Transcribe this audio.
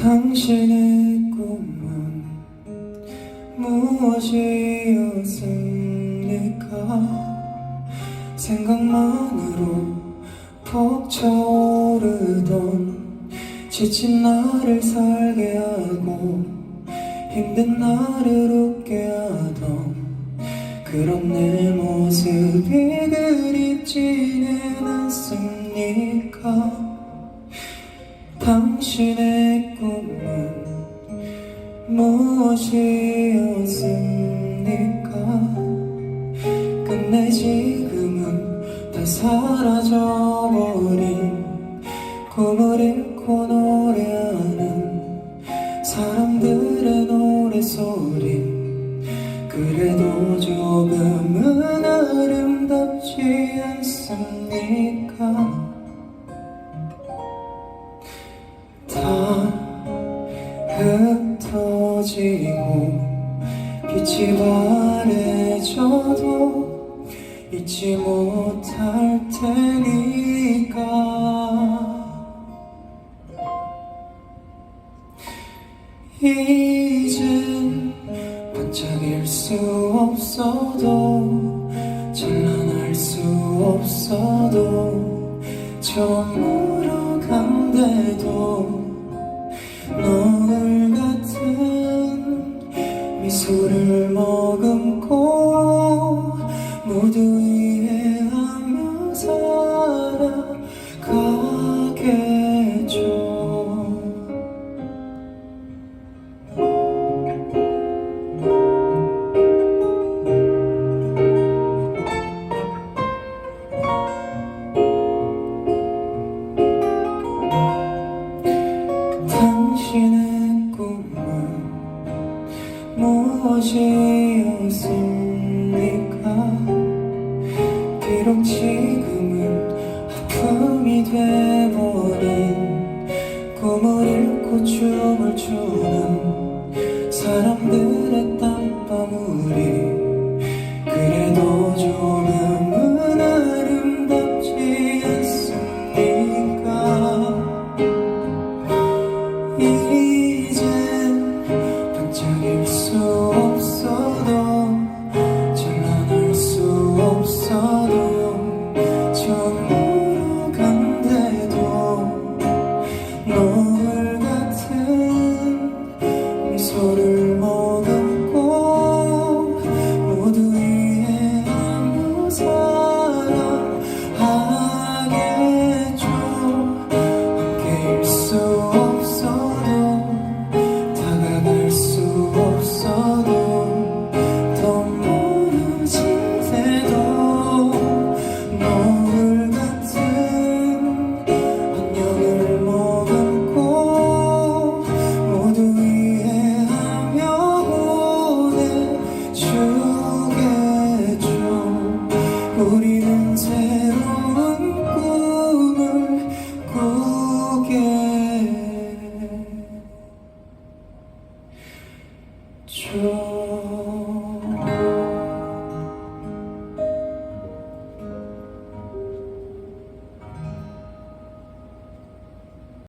당신의 꿈은 무엇이었습니까? 생각만으로 벅차오르던 지친 나를 살게 하고 힘든 나를 웃게 하던 그런 내 모습이 그립지는 않습니까? 당신의 무엇이었습니까? 끝내 지금은 다 사라져버린 꿈을 잃고 노래하는 사람들의 노래소리 그래도 조금은 아름답지 않습니까? 흩어지고 빛이 바래져도 잊지 못할 테니까. 이젠 반짝일 수 없어도 찬란할 수 없어도 처음 소를 비록 지금은 아픔이 돼버린 꿈을 잃고 춤을 추는 梦 우리는 새